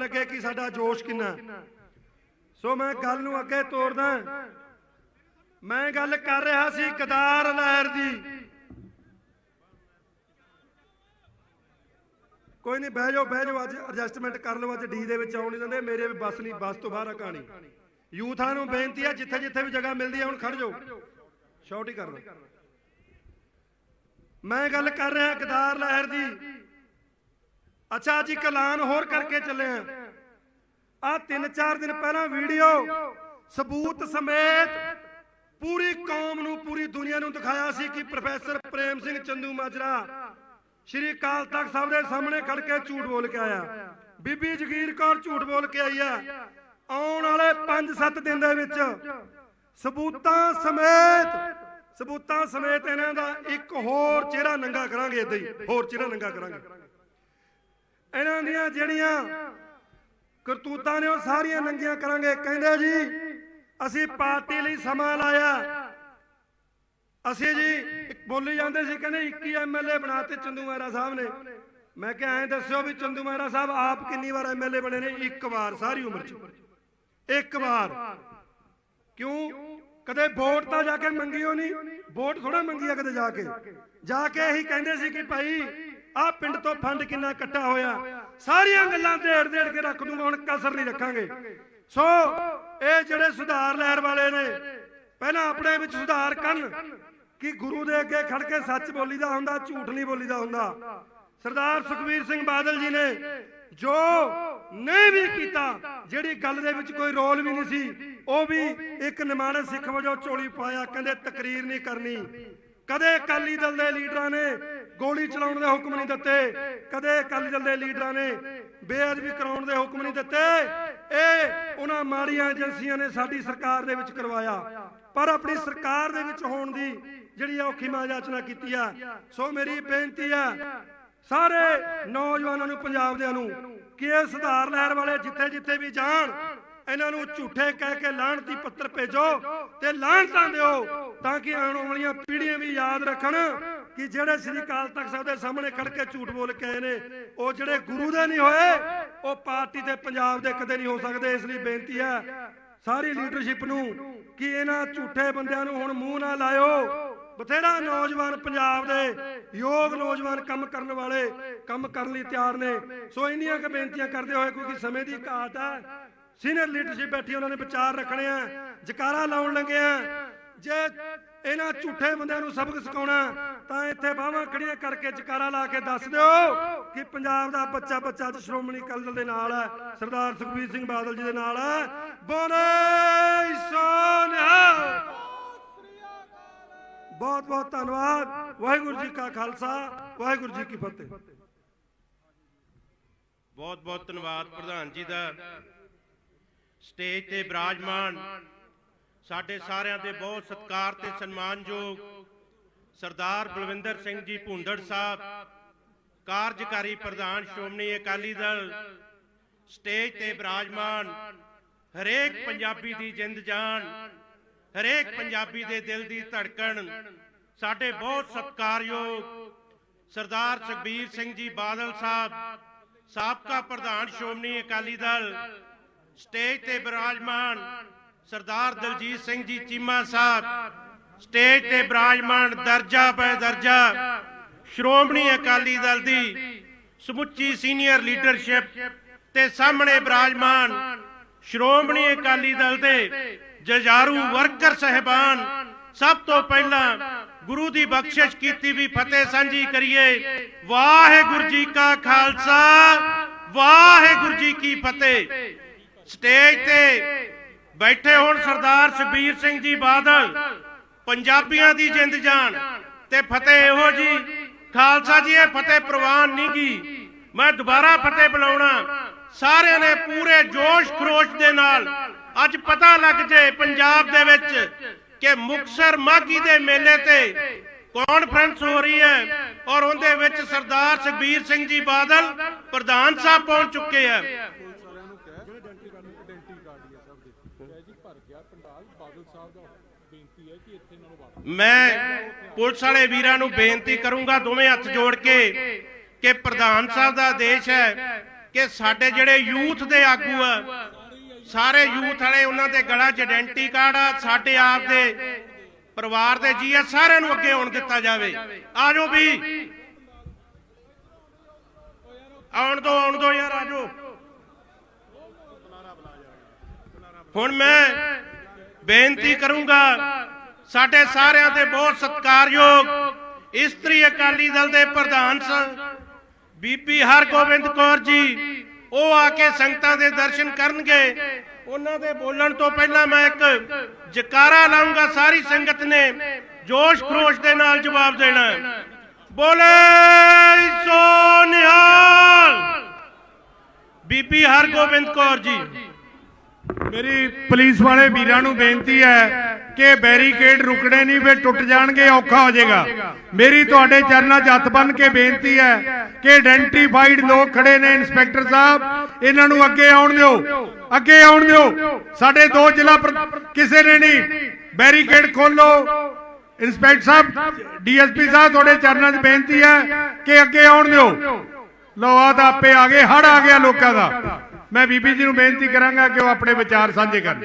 ਲੱਗੇ ਕਿ ਸਾਡਾ ਜੋਸ਼ ਕਿੰਨਾ ਸੋ ਮੈਂ ਗੱਲ ਨੂੰ ਅੱਗੇ ਤੋਰਦਾ ਮੈਂ ਗੱਲ ਕਰ ਰਿਹਾ ਸੀ ਕਦਾਰ ਲਹਿਰ ਦੀ। ਕੋਈ ਨਹੀਂ, ਬਹਿ ਜਾਓ ਬਹਿ ਜਾਓ, ਅੱਜ ਐਡਜਸਟਮੈਂਟ ਕਰ ਲਓ, ਅੱਜ ਡੀ ਦੇ ਵਿੱਚ ਆਉਣ ਨਹੀਂ ਦਿੰਦੇ। ਮੇਰੇ ਵੀ ਬੱਸ ਨਹੀਂ, ਬੱਸ ਤੋਂ ਬਾਹਰ ਆ ਕਹਾਣੀ। ਯੂਥਾਂ ਨੂੰ ਬੇਨਤੀ ਹੈ, ਜਿੱਥੇ ਜਿੱਥੇ ਵੀ ਜਗ੍ਹਾ ਮਿਲਦੀ ਹੈ, ਹੁਣ ਖੜ ਜਾਓ। ਸ਼ਾਰਟ ਹੀ ਕਰ ਲਓ। ਮੈਂ ਗੱਲ ਕਰ ਰਿਹਾ ਕਦਾਰ ਲਹਿਰ ਦੀ। ਅੱਛਾ ਅੱਜ ਇੱਕ ਐਲਾਨ ਹੋਰ ਕਰਕੇ ਚੱਲੇ ਆ। ਆ ਤਿੰਨ ਚਾਰ ਦਿਨ ਪਹਿਲਾਂ ਵੀਡੀਓ, ਸਬੂਤ ਸਮੇਤ ਪੂਰੀ ਕੌਮ ਨੂੰ, ਪੂਰੀ ਦੁਨੀਆ ਨੂੰ ਦਿਖਾਇਆ ਸੀ ਕਿ ਪ੍ਰੋਫੈਸਰ ਪ੍ਰੇਮ ਸਿੰਘ ਚੰਦੂ ਮਾਜਰਾ ਸ਼੍ਰੀ ਅਕਾਲ ਤਖਤ ਸਾਹਿਬ ਦੇ ਸਾਹਮਣੇ ਖੜ ਕੇ ਝੂਠ ਬੋਲ ਕੇ ਆਇਆ। ਬੀਬੀ ਜਗੀਰ ਕੌਰ ਝੂਠ ਬੋਲ ਕੇ ਆਈ ਹੈ। ਆਉਣ ਵਾਲੇ 5-7 ਦਿਨ ਦੇ ਵਿੱਚ ਸਬੂਤਾਂ ਸਮੇਤ ਸਬੂਤਾਂ ਸਮੇਤ ਇਹਨਾਂ ਦਾ ਇੱਕ ਹੋਰ ਚਿਹਰਾ ਨੰਗਾ ਕਰਾਂਗੇ ਇਦਾਂ ਹੀ ਹੋਰ ਚਿਹਰਾ ਨੰਗਾ ਕਰਾਂਗੇ। ਇਹਨਾਂ ਦੀਆਂ ਜਿਹੜੀਆਂ ਕਰਤੂਤਾਂ ਨੇ ਉਹ ਸਾਰੀਆਂ ਨੰਗੀਆਂ ਕਰਾਂਗੇ। ਕਹਿੰਦੇ ਜੀ, ਅਸੀਂ ਪਾਰਟੀ ਲਈ ਸਮਾਂ ਲਾਇਆ। ਅਸੀਂ ਜੀ ਬੋਲੀ ਜਾਂਦੇ ਸੀ, ਕਹਿੰਦੇ 21 ਐਮਐਲਏ ਬਣਾਤੇ ਚੰਦੂ ਮਹਿਰਾ ਸਾਹਿਬ ਨੇ। ਮੈਂ ਕਿਹਾ, ਐਂ ਦੱਸਿਓ ਵੀ ਚੰਦੂ ਮਹਿਰਾ ਸਾਹਿਬ ਆਪ ਕਿੰਨੀ ਵਾਰ ਐਮਐਲਏ ਬਣੇ ਨੇ? ਇੱਕ ਵਾਰ, ਸਾਰੀ ਉਮਰ 'ਚ। ਇੱਕ ਵਾਰ। ਕਿਉਂ? ਕਦੇ ਵੋਟ ਤਾਂ ਜਾ ਕੇ ਮੰਗੀ ਹੋ ਨਹੀਂ ਵੋਟ ਥੋੜਾ ਮੰਗੀ ਆ ਕਦੇ ਜਾ ਕੇ। ਜਾ ਕੇ ਇਹੀ ਕਹਿੰਦੇ ਸੀ ਕਿ ਭਾਈ ਆਹ ਪਿੰਡ ਤੋਂ ਫੰਡ ਕਿੰਨਾ ਇਕੱਠਾ ਹੋਇਆ? ਸਾਰੀਆਂ ਗੱਲਾਂ ਢੇੜ ਢੇੜ ਕੇ ਰੱਖ ਦੂੰਗਾ, ਹੁਣ ਕਸਰ ਨਹੀਂ ਰੱਖਾਂਗੇ। ਸੋ, ਇਹ ਜਿਹੜੇ ਸੁਧਾਰ ਲਹਿਰ ਵਾਲੇ ਨੇ, ਪਹਿਲਾਂ ਆਪਣੇ ਵਿੱਚ ਸੁਧਾਰ ਕਰਨ ਕਿ ਗੁਰੂ ਦੇ ਅੱਗੇ ਖੜ ਕੇ ਸੱਚ ਬੋਲੀਦਾ ਹੁੰਦਾ, ਝੂਠ ਨਹੀਂ ਬੋਲੀਦਾ ਹੁੰਦਾ। ਸਰਦਾਰ ਸੁਖਬੀਰ ਸਿੰਘ ਬਾਦਲ ਜੀ ਨੇ ਜੋ ਨਹੀਂ ਵੀ ਕੀਤਾ, ਜਿਹੜੀ ਗੱਲ ਦੇ ਵਿੱਚ ਕੋਈ ਰੋਲ ਵੀ ਨਹੀਂ ਸੀ, ਉਹ ਵੀ ਇੱਕ ਨਿਮਾਣੇ ਸਿੱਖ ਵਜੋਂ ਚੋਲੀ ਪਾਇਆ, ਕਹਿੰਦੇ ਤਕਰੀਰ ਨਹੀਂ ਕਰਨੀ। ਕਦੇ ਅਕਾਲੀ ਦਲ ਦੇ ਲੀਡਰਾਂ ਨੇ ਗੋਲੀ ਚਲਾਉਣ ਦੇ ਹੁਕਮ ਨਹੀਂ ਦਿੱਤੇ। ਕਦੇ ਅਕਾਲੀ ਦਲ ਦੇ ਲੀਡਰਾਂ ਨੇ ਬੇਅਦਬੀ ਕਰਾਉਣ ਦੇ ਹੁਕਮ ਨਹੀਂ ਦਿੱਤੇ। ਇਹ ਉਹਨਾਂ ਮਾੜੀਆਂ ਏਜੰਸੀਆਂ ਨੇ ਸਾਡੀ ਸਰਕਾਰ ਦੇ ਵਿੱਚ ਕਰਵਾਇਆ। ਪਰ ਆਪਣੀ ਸਰਕਾਰ ਦੇ ਵਿੱਚ ਹੋਣ ਦੀ ਜਿਹੜੀ ਔਖੀ ਮਾਜਾਚਨਾ ਕੀਤੀ ਆ। ਸੋ ਮੇਰੀ ਬੇਨਤੀ ਆ, ਸਾਰੇ ਨੌਜਵਾਨਾਂ ਨੂੰ ਪੰਜਾਬ ਦਿਆਂ ਨੂੰ ਕਿ ਇਹ ਸੁਧਾਰ ਲਹਿਰ ਵਾਲੇ ਜਿੱਥੇ ਜਿੱਥੇ ਵੀ ਜਾਣ, ਇਹਨਾਂ ਨੂੰ ਝੂਠੇ ਕਹਿ ਕੇ ਲਾਹਣਤੀ ਪੱਤਰ ਭੇਜੋ ਤੇ ਲਾਹਣਤਾਂ ਦਿਓ ਤਾਂ ਕਿ ਆਉਣ ਵਾਲੀਆਂ ਪੀੜ੍ਹੀਆਂ ਵੀ ਯਾਦ ਰੱਖਣ। ਕਿ ਜਿਹੜੇ ਸ੍ਰੀ ਅਕਾਲ ਤਖਤ ਸਾਹਿਬ ਦੇ ਸਾਹਮਣੇ ਖੜ ਕੇ ਝੂਠ ਬੋਲ ਕੇ ਆਏ ਨੇ, ਉਹ ਜਿਹੜੇ ਗੁਰੂ ਦੇ ਨਹੀਂ ਹੋਏ, ਉਹ ਪਾਰਟੀ ਤੇ ਪੰਜਾਬ ਦੇ ਕਦੇ ਨਹੀਂ ਹੋ ਸਕਦੇ, ਇਸ ਲਈ ਬੇਨਤੀ ਹੈ ਸਾਰੀ ਲੀਡਰਸ਼ਿਪ ਨੂੰ ਕਿ ਇਹਨਾਂ ਝੂਠੇ ਬੰਦਿਆਂ ਨੂੰ ਹੁਣ ਮੂੰਹ ਨਾ ਲਾਇਓ। ਬਥੇਰਾ ਨੌਜਵਾਨ ਪੰਜਾਬ ਦੇ ਯੋਗ ਨੌਜਵਾਨ ਕੰਮ ਕਰਨ ਵਾਲੇ ਕੰਮ ਕਰਨ ਲਈ ਤਿਆਰ ਨੇ। ਸੋ ਇੰਨੀਆਂ ਕੁ ਬੇਨਤੀਆਂ ਕਰਦੇ ਹੋਏ, ਕਿਉਂਕਿ ਸਮੇਂ ਦੀ ਘਾਟ ਹੈ ਸੀਨੀਅਰ ਲੀਡਰਸ਼ਿਪ ਬੈਠੀ ਉਹਨਾਂ ਨੇ ਵਿਚਾਰ ਰੱਖਣੇ ਆ, ਜਕਾਰਾ ਲਾਉਣ ਲੱਗੇ ਆ। ਜੇ ਇਹਨਾਂ ਝੂਠੇ ਬੰਦਿਆਂ ਨੂੰ ਸਬਕ ਸਿਖਾਉਣਾ ਤਾਂ ਇੱਥੇ ਬਾਹਾਂ ਖੜੀਆਂ ਕਰਕੇ ਜਕਾਰਾ ਲਾ ਕੇ ਦੱਸ ਦਿਓ ਕਿ ਪੰਜਾਬ ਦਾ ਬੱਚਾ ਬੱਚਾ ਅੱਜ ਸ਼੍ਰੋਮਣੀ ਅਕਾਲੀ ਦਲ ਦੇ ਨਾਲ ਹੈ, ਸਰਦਾਰ ਸੁਖਬੀਰ ਸਿੰਘ ਬਾਦਲ ਜੀ ਦੇ ਨਾਲ ਹੈ। ਬੋਲੇ ਸੋਨਿਆ! ਬਹੁਤ ਬਹੁਤ ਧੰਨਵਾਦ। ਵਾਹਿਗੁਰੂ ਜੀ ਕਾ ਖਾਲਸਾ, ਵਾਹਿਗੁਰੂ ਜੀ ਕੀ ਫਤਿਹ। ਬਹੁਤ ਬਹੁਤ ਧੰਨਵਾਦ ਪ੍ਰਧਾਨ ਜੀ ਦਾ। ਸਟੇਜ ਤੇ ਬਿਰਾਜਮਾਨ ਸਾਡੇ ਸਾਰਿਆਂ ਦੇ ਬਹੁਤ ਸਤਿਕਾਰ ਤੇ ਸਨਮਾਨਯੋਗ ਸਰਦਾਰ ਬਲਵਿੰਦਰ ਸਿੰਘ ਜੀ ਭੁੰਦੜ ਸਾਹਿਬ, ਕਾਰਜਕਾਰੀ ਪ੍ਰਧਾਨ ਸ਼੍ਰੋਮਣੀ ਅਕਾਲੀ ਦਲ, ਸਟੇਜ ਤੇ ਬਿਰਾਜਮਾਨ, ਹਰੇਕ ਪੰਜਾਬੀ ਦੀ ਜਿੰਦ ਜਾਨ, ਹਰੇਕ ਪੰਜਾਬੀ ਦੇ ਦਿਲ ਦੀ ਧੜਕਣ, ਸਾਡੇ ਬਹੁਤ ਸਤਿਕਾਰਯੋਗ ਸਰਦਾਰ ਸੁਖਬੀਰ ਸਿੰਘ ਜੀ ਬਾਦਲ ਸਾਹਿਬ, ਸਾਬਕਾ ਪ੍ਰਧਾਨ ਸ਼੍ਰੋਮਣੀ ਅਕਾਲੀ ਦਲ, ਸਟੇਜ ਤੇ ਬਿਰਾਜਮਾਨ ਸਰਦਾਰ ਦਲਜੀਤ ਸਿੰਘ ਜੀ ਚੀਮਾ ਸਾਹਿਬ, ਸਟੇਜ ਤੇ ਬਿਰਾਜਮਾਨ ਦਰਜਾ ਬੈ ਦਰਜਾ, ਸ਼੍ਰੋਮਣੀ ਅਕਾਲੀ ਦਲ ਦੀ ਸਮੁੱਚੀ ਸੀਨੀਅਰ ਲੀਡਰਸ਼ਿਪ ਤੇ ਸਾਹਮਣੇ ਬਿਰਾਜਮਾਨ ਸ਼੍ਰੋਮਣੀ ਅਕਾਲੀ ਦਲ ਦੇ ਜਜਾਰੂ ਵਰਕਰ ਸਹਿਬਾਨ, ਸਭ ਤੋਂ ਪਹਿਲਾਂ ਗੁਰੂ ਦੀ ਬਖਸ਼ਿਸ਼ ਕੀਤੀ ਵੀ ਫਤਿਹ ਸਾਂਝੀ ਕਰੀਏ। ਵਾਹਿਗੁਰੂ ਜੀ ਕਾ ਖਾਲਸਾ, ਵਾਹਿਗੁਰੂ ਜੀ ਕੀ ਫਤਿਹ। ਸਟੇਜ ਤੇ ਬੈਠੇ ਹੋਣ ਸਰਦਾਰ ਸੁਖਬੀਰ ਸਿੰਘ ਜੀ ਬਾਦਲ, ਪੰਜਾਬੀਆਂ ਦੀ ਜਿੰਦ ਜਾਨ ਤੇ ਫਤਿਹ ਇਹੋ ਜੀ। ਖਾਲਸਾ ਜੀ, ਇਹ ਫਤਿਹ ਪ੍ਰਵਾਨ ਨਹੀਂ ਗੀ। ਮੈਂ ਦੁਬਾਰਾ ਫਤਿਹ ਬੁਲਾਉਣਾ। ਸਾਰਿਆਂ ਨੇ ਪੂਰੇ ਜੋਸ਼ ਖਰੋਸ਼ ਦੇ ਨਾਲ ਅੱਜ ਪਤਾ ਲੱਗ ਜੇ ਪੰਜਾਬ ਦੇ ਵਿੱਚ ਕਿ ਮੁਕਸਰ ਮਾਗੀ ਦੇ ਮੇਲੇ ਤੇ ਕਾਨਫਰੰਸ ਹੋ ਰਹੀ ਹੈ ਔਰ ਉਹਦੇ ਵਿੱਚ ਸਰਦਾਰ ਸੁਖਬੀਰ ਸਿੰਘ ਜੀ ਬਾਦਲ ਪ੍ਰਧਾਨ ਸਾਹਿਬ ਪਹੁੰਚ ਚੁੱਕੇ ਆ ਸਾਰਿਆਂ ਨੂੰ ਕਹਿ ਜਿਹੜੇ ਆਇਡੈਂਟੀ ਕਾਰਡ ਆਇਡੈਂਟੀ ਕਾਰਡ ਹੀ ਆ ਸਭ ਦੇ। ਕਹਿ ਜੀ ਭਰ ਗਿਆ ਪੰਡਾਲ ਬਾਦਲ ਸਾਹਿਬ ਦਾ ਬੇਨਤੀ ਹੈ ਕਿ ਇੱਥੇ ਇਹਨਾਂ ਨੂੰ ਵੜ ਮੈਂ ਪੁਲਿਸ ਵਾਲੇ ਵੀਰਾਂ ਨੂੰ ਬੇਨਤੀ ਕਰੂੰਗਾ ਦੋਵੇਂ ਹੱਥ ਜੋੜ ਕੇ ਕਿ ਪ੍ਰਧਾਨ ਸਾਹਿਬ ਦਾ ਆਦੇਸ਼ ਹੈ ਕਿ ਸਾਡੇ ਜਿਹੜੇ ਯੂਥ ਦੇ ਆਗੂ ਆ ਸਾਰੇ ਯੂਥ ਵਾਲੇ ਉਹਨਾਂ ਦੇ ਗਲਾਂ 'ਚ ਆਇਡੈਂਟੀ ਕਾਰਡ ਆ ਸਾਡੇ ਆਪ ਦੇ ਪਰਿਵਾਰ ਦੇ ਜੀ ਆ ਸਾਰਿਆਂ ਨੂੰ ਅੱਗੇ ਆਉਣ ਦਿੱਤਾ ਜਾਵੇ। ਆਜੋ ਵੀ। ਆਉਣ ਦੋ ਆਉਣ ਦੋ ਯਾਰ ਆਜੋ ਹੁਣ ਮੈਂ ਬੇਨਤੀ ਕਰੂੰਗਾ, ਸਾਡੇ ਸਾਰਿਆਂ ਦੇ ਬਹੁਤ ਸਤਿਕਾਰਯੋਗ ਇਸਤਰੀ ਅਕਾਲੀ ਦਲ ਦੇ ਪ੍ਰਧਾਨ ਸ, ਬੀਬੀ ਹਰਗੋਬਿੰਦ ਕੌਰ ਜੀ, ਉਹ ਆ ਕੇ ਸੰਗਤਾਂ ਦੇ ਦਰਸ਼ਨ ਕਰਨਗੇ। ਉਹਨਾਂ ਦੇ ਬੋਲਣ ਤੋਂ ਪਹਿਲਾਂ ਮੈਂ ਇੱਕ ਜਕਾਰਾ ਲਾਉਂਗਾ ਸਾਰੀ ਸੰਗਤ ਨੇ ਜੋਸ਼ ਖਰੋਸ਼ ਦੇ ਨਾਲ ਜਵਾਬ ਦੇਣਾ। ਬੋਲੇ ਸੋ ਨਿਹਾਲ। ਬੀਬੀ ਹਰਗੋਬਿੰਦ ਕੌਰ ਜੀ। ਮੇਰੀ ਪੁਲਿਸ ਵਾਲੇ ਵੀਰਾਂ ਨੂੰ ਬੇਨਤੀ ਹੈ ਕਿ ਬੈਰੀਕੇਡ ਰੁਕਣੇ ਨਹੀਂ ਵੇ ਟੁੱਟ ਜਾਣਗੇ, ਔਖਾ ਹੋ ਜਾਏਗਾ। ਮੇਰੀ ਤੁਹਾਡੇ ਚਰਨਾਂ 'ਚ ਹੱਥ ਬੰਨ ਕੇ ਬੇਨਤੀ ਹੈ ਕਿ ਆਇਡੈਂਟੀਫਾਈਡ ਲੋਕ ਖੜੇ ਨੇ ਇਨਸਪੈਕਟਰ ਸਾਹਿਬ, ਇਹਨਾਂ ਨੂੰ ਅੱਗੇ ਆਉਣ ਦਿਓ, ਅੱਗੇ ਆਉਣ ਦਿਓ। ਸਾਡੇ ਦੋ ਜ਼ਿਲ੍ਹਾ ਕਿਸੇ ਨੇ ਨਹੀਂ। ਬੈਰੀਕੇਡ ਖੋਲੋ ਇੰਸਪੈਕਟਰ ਸਾਹਿਬ, ਡੀਐਸਪੀ ਸਾਹਿਬ, ਤੁਹਾਡੇ ਚਰਨਾਂ 'ਚ ਬੇਨਤੀ ਹੈ ਕਿ ਅੱਗੇ ਆਉਣ ਦਿਓ। ਲਓ ਆ ਤਾਂ ਆਪੇ ਆ ਗਏ ਹੜ ਆ ਗਿਆ ਲੋਕਾਂ ਦਾ। ਮੈਂ ਬੀਬੀ ਜੀ ਨੂੰ ਬੇਨਤੀ ਕਰਾਂਗਾ ਕਿ ਉਹ ਆਪਣੇ ਵਿਚਾਰ ਸਾਂਝੇ ਕਰਨ।